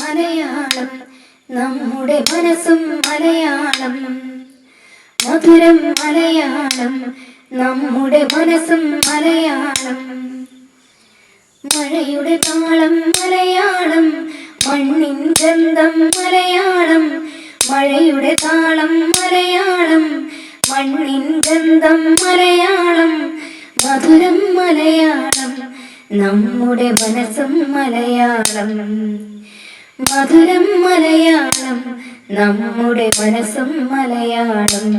മലയാളം നമ്മുടെ മനസ്സും മലയാളം. മധുരം മലയാളം നമ്മുടെ മനസ്സും മലയാളം. മഴയുടെ താളം മലയാളം മണ്ണിൻ ഗന്ധം മലയാളം. മഴയുടെ താളം മലയാളം മണ്ണിൻ ഗന്ധം മലയാളം. മധുരം മലയാളം നമ്മുടെ മനസ്സും മലയാളം. മധുരം മലയാളം നമ്മുടെ മനസ്സും മലയാളം.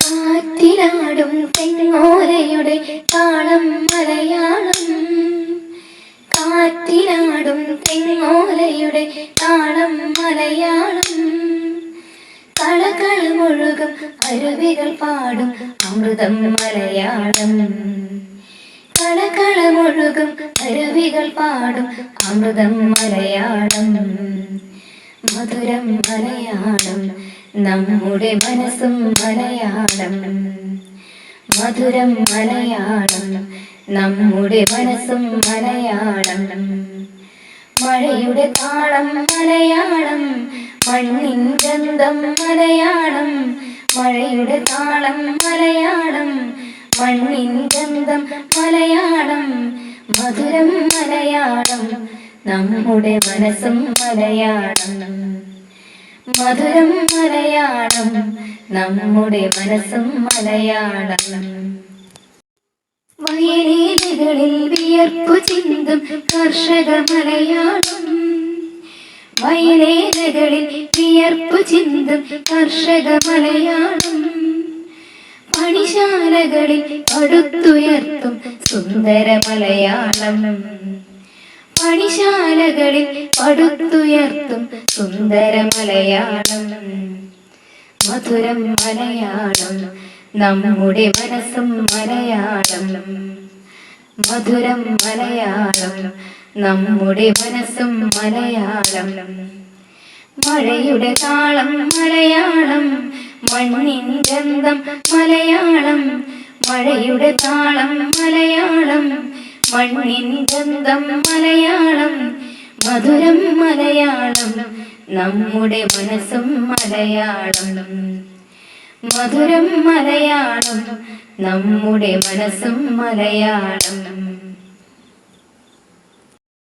കാറ്റിലാടും തെങ്ങോലയുടെ താളം മലയാളം. കാറ്റിലാടും തെങ്ങോലയുടെ താളം മലയാളം. കളകൾ മുഴുകും അരുവികൾ പാടും അമൃതം മലയാളം. കളകളമൊഴുകും അരുവികൾ പാടും അമൃതം മലയാളം. മധുരം മലയാളം നമ്മുടെ മനസ്സും മലയാളം. മധുരം മലയാളം നമ്മുടെ മനസ്സും മലയാളം. മഴയുടെ താളം മലയാളം മണ്ണിൻ ഗന്ധം മലയാളം. മഴയുടെ താളം മലയാളം മണ്ണിൻ ഗന്ധം മലയാളം മധുരം മലയാളം നമ്മുടെ മനസ്സും മലയാളം. മധുരം മലയാളം നമ്മുടെ മനസ്സും മലയാളം. വയലേലകളിൽ വിയർപ്പു ചിന്തും കർഷക മലയാളം. വയലേലകളിൽ വിയർപ്പു ചിന്തും കർഷക മലയാളം. പണിശാലകളിൽ പടുത്തുയർത്തും സുന്ദര മലയാളം. പണിശാലകളിൽ പടുത്തുയർത്തും സുന്ദര മലയാളം. മധുരം മലയാളം നമ്മുടെ മനസ്സും മലയാളം. മധുരം മലയാളം നമ്മുടെ മനസ്സും മലയാളം. മഴയുടെ താളം മലയാളം മണ്ണിൻ ഗന്ധം മലയാളം. മഴയുടെ താളം മലയാളം. മണ്ണിൻ ഗന്ധം മലയാളം. മധുരം മലയാളം. നമ്മുടെ മനസ്സും മലയാളം. മധുരം മലയാളം. നമ്മുടെ മനസ്സും മലയാളം.